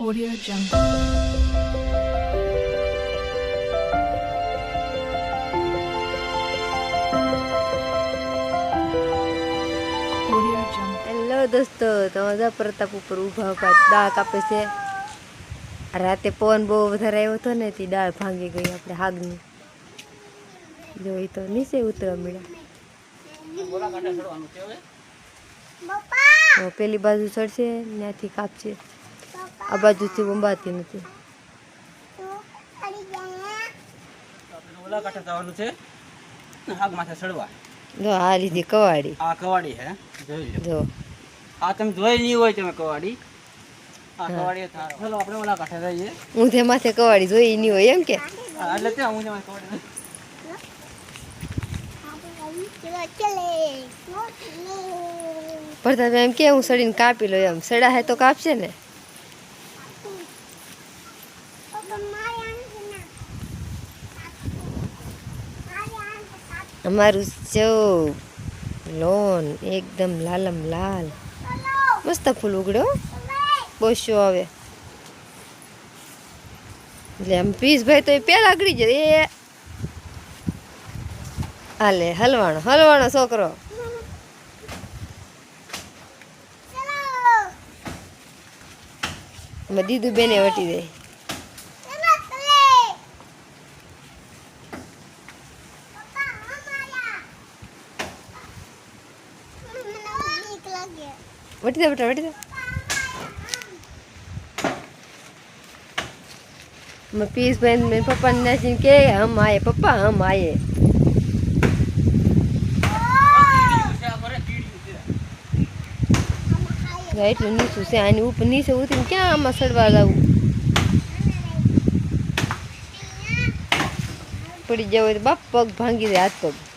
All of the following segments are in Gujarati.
Audio Jungle. દોસ્તો તો જા પ્રતાપ ઉપર ઊભા ઊભા દાળ કાપે છે. રાતે પવન બહુ વધારે આવ્યો હતો ને તે દાળ ભાંગી ગઈ આપણે હાગની. જો એ તો નીચે ઉતરવા મળ્યા. પેલી બાજુ ચડશે ત્યાંથી કાપશે. આ બાજુથી બંબાતી નથી આપણે ઓલા કાંઠે જવાનું છે હાગ માથે ચડવા જો આ લીધી કવાડી આ કવાડી હે જોઈ લો જો. આ તમે જોઈ નહીં હોય તમે કવાડી? આ કવાડી થારો ચાલો આપણે ઓલા કાંઠે જઈએ ઊંધે માથે કવાડી જોઈ નહીં હોય એમ કે. હા, એટલે ત્યાં હું તમારી કવાડી પ્રતાપ એમ કે હું સડીને કાપી લો એમ. સડા હે તો કાપશે ને. અમારું ચૌ લોન એકદમ લાલમ લાલ. મસ્ત ફૂલ ઉગડ્યો. બોશો આવે એટલે આમ પીસભાઈ તો એ પહેલાં આગળી જાય એ હાલે હલવાણો હલવાણો છોકરો. દીદુ બેને વટી દે. வெட்டிதா விட்டா வெட்டிதா પીસભાઈ મેં પપ્પા નાસીને કે હમ આયે પપ્પા હમ આયે એટલું નીચું છે આની ઉપર નીચે ઉતરીને ક્યાં આમાં સડવા લાવું પડી જવું હોય તો બાપ પગ ભાંગી દે હાથ પગ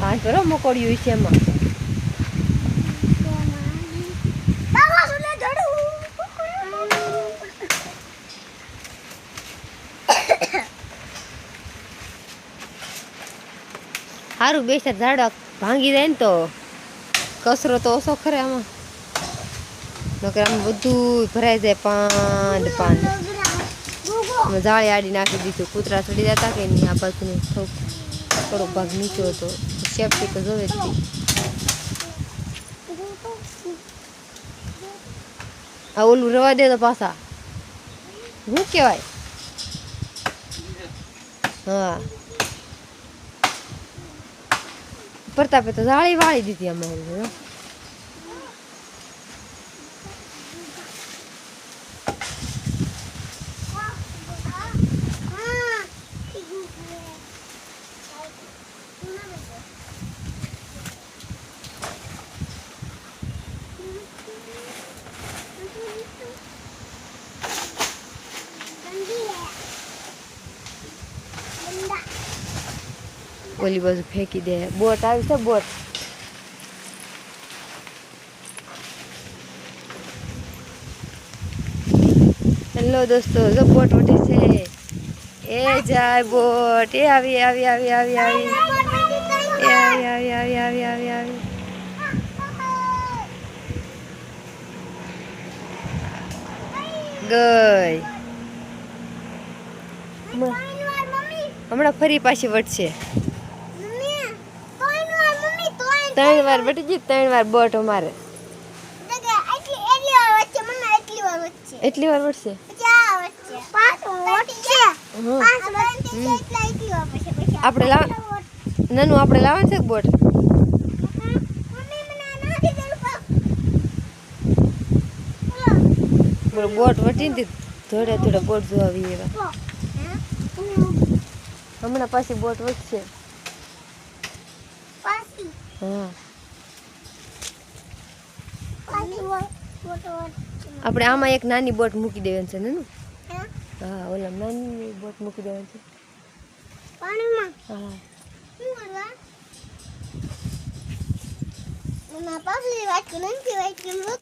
હાથ બરો મકોડ્યું છે એમાં. સારું બે ચાર ઝાડવા ભાંગી જાય ને તો કચરો તો ઓછો ખરે આમાં. નકર આમ બધું ભરાઈ જાય પાંદ પાંદ જાળી આડી નાખી દીધું કૂતરા ચડી જતા કે નહીં આ બાજુનું થોડુંક. થોડોક ભાગ નીચો હતો. સેફટી તો જોવે જ આ ઓલું રવા દે તો પાછા. શું કહેવાય? હા. પ્રતાપે તો જાળી વાળી દીધી અમારી ઓલી બાજુ ફેંકી દે. બોટ આવી છે, બોટ. હેલો દોસ્તો, જો બોટ ઉઠી છે. એ જાય બોટ. એ આવી આવી આવી આવી આવી. એ આવી આવી આવી આવી આવી આવી. ગઈ. હમણાં ફરી પાછી વટશે ત્રણ વાર વટી ગઈ ત્રણ વાર બોટ અમારે. એટલી વાર વટશે આપણે લાવ નાનું આપણે લાવવાનું છે કે બોટ? બોટ વટીને થોડા થોડા બોટ જોવા આવી એવા હમણાં પાછી બોટ વટશે આપણે આમાં એક નાની બોટ મૂકી દેવાની છે ને હા? ઓલા નાની બોટ મૂકી દેવાની છે. પાણીમાં? હા. પાપલી વાત નથી વાત